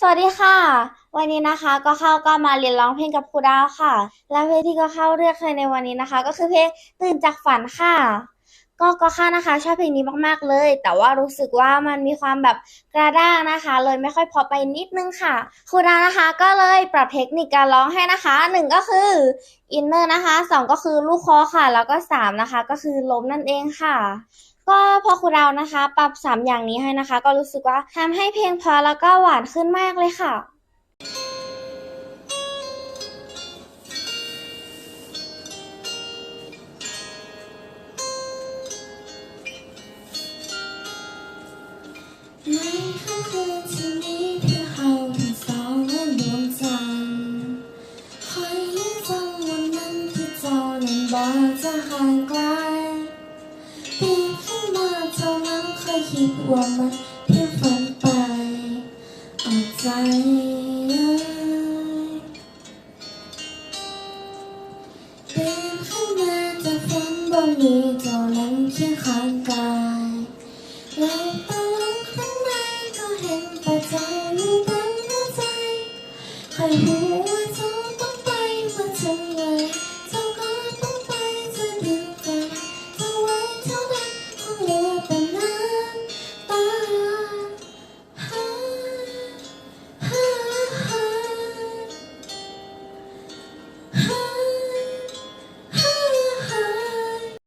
สวัสดีค่ะ วันนี้นะคะก็เข้าก็มาเรียนร้องเพลงกับครูดาวค่ะ และเพลงที่ก็เข้าเลือกเคยในวันนี้นะคะ ก็คือเพลงตื่นจากฝันค่ะ ก็ก็ค่านะคะ ชอบเพลงนี้มากๆเลย แต่ว่ารู้สึกว่ามันมีความแบบกระด้างนะคะ เลยไม่ค่อยพอไปนิดนึงค่ะครูดาวนะคะก็เลยปรับเทคนิคการร้องให้นะคะหนึ่งก็คืออินเนอร์นะคะสองก็คือลูกคอค่ะ แล้วก็สามนะคะ ก็คือล้มนั่นเองค่ะก็พอครูดาวนะคะ ปรับสามอย่างนี้ให้นะคะ ก็รู้สึกว่าทำให้เพลงพอแล้วก็หวานขึ้นมากเลยค่ะ ในค่ำคืนที่นี้เพียงเราทั้งสองและดวงจันทร์คอยยิ้มฟังวันนั้นที่เจ้านั้นบอกจะห่างไกลปีนขึ้นมาเท่านั้นเคยคิดว่ามันเพียงฝันไปอดใจเอ่ยตื่นขึ้นมาจากฝันบนนี้เจ้านั้นเคียงข้างกาย 还不会走。